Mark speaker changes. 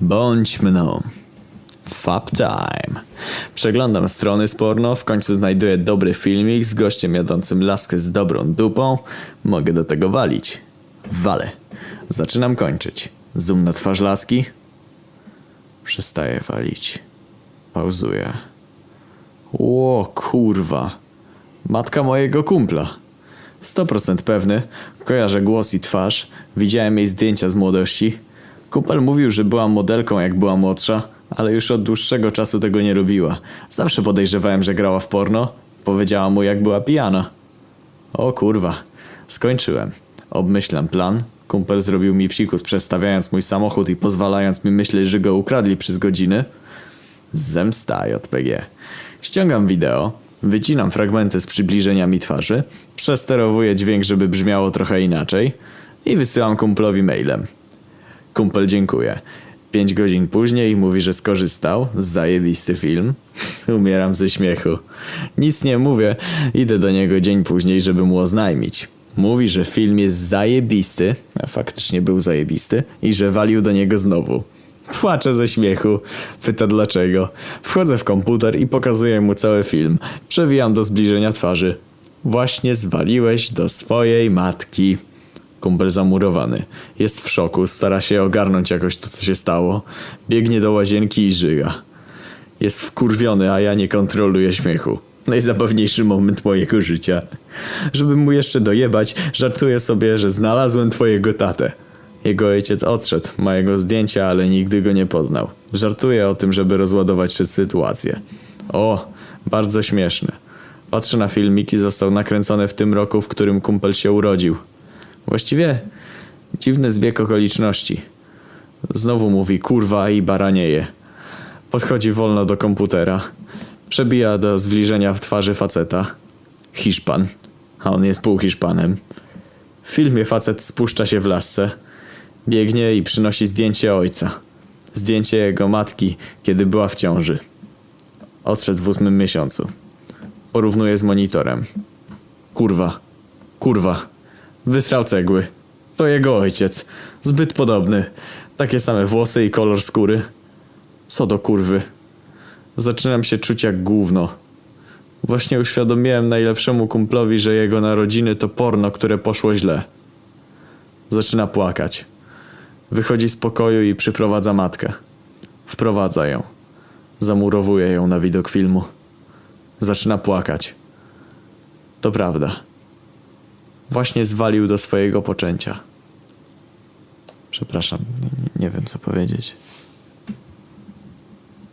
Speaker 1: Bądź mną. Fab time. Przeglądam strony z porno, w końcu znajduję dobry filmik z gościem jadącym laskę z dobrą dupą. Mogę do tego walić. Walę. Zaczynam kończyć. Zoom na twarz laski. Przestaję walić. Pauzuję. Ło, kurwa. Matka mojego kumpla. 100% pewny. Kojarzę głos i twarz. Widziałem jej zdjęcia z młodości. Kumpel mówił, że była modelką jak była młodsza, ale już od dłuższego czasu tego nie robiła. Zawsze podejrzewałem, że grała w porno. Powiedziała mu, jak była pijana. O kurwa. Skończyłem. Obmyślam plan. Kumpel zrobił mi psikus, przestawiając mój samochód i pozwalając mi myśleć, że go ukradli przez godziny. Zemsta JPG. Ściągam wideo, wycinam fragmenty z przybliżeniami twarzy, przesterowuję dźwięk, żeby brzmiało trochę inaczej i wysyłam kumplowi mailem. Kumpel dziękuję. Pięć godzin później mówi, że skorzystał. Zajebisty film. Umieram ze śmiechu. Nic nie mówię. Idę do niego dzień później, żeby mu oznajmić. Mówi, że film jest zajebisty, a faktycznie był zajebisty, i że walił do niego znowu. Płaczę ze śmiechu. Pyta dlaczego. Wchodzę w komputer i pokazuję mu cały film. Przewijam do zbliżenia twarzy. Właśnie zwaliłeś do swojej matki. Kumpel zamurowany. Jest w szoku, stara się ogarnąć jakoś to, co się stało. Biegnie do łazienki i żyga. Jest wkurwiony, a ja nie kontroluję śmiechu. Najzabawniejszy moment mojego życia. Żeby mu jeszcze dojebać, żartuję sobie, że znalazłem twojego tatę. Jego ojciec odszedł, ma jego zdjęcia, ale nigdy go nie poznał. Żartuję o tym, żeby rozładować sytuację. O, bardzo śmieszne. Patrzę na filmik i został nakręcony w tym roku, w którym kumpel się urodził. Właściwie dziwny zbieg okoliczności. Znowu mówi kurwa i baranieje. Podchodzi wolno do komputera. Przebija do zbliżenia w twarzy faceta. Hiszpan. A on jest półhiszpanem. W filmie facet spuszcza się w lasce. Biegnie i przynosi zdjęcie ojca. Zdjęcie jego matki, kiedy była w ciąży. Odszedł w ósmym miesiącu. Porównuje z monitorem. Kurwa. Kurwa. Wysrał cegły. To jego ojciec. Zbyt podobny. Takie same włosy i kolor skóry. Co do kurwy. Zaczynam się czuć jak gówno. Właśnie uświadomiłem najlepszemu kumplowi, że jego narodziny to porno, które poszło źle. Zaczyna płakać. Wychodzi z pokoju i przyprowadza matkę. Wprowadza ją. Zamurowuje ją na widok filmu. Zaczyna płakać. To prawda. Właśnie zwalił do swojego poczęcia. Przepraszam, nie, nie wiem co powiedzieć.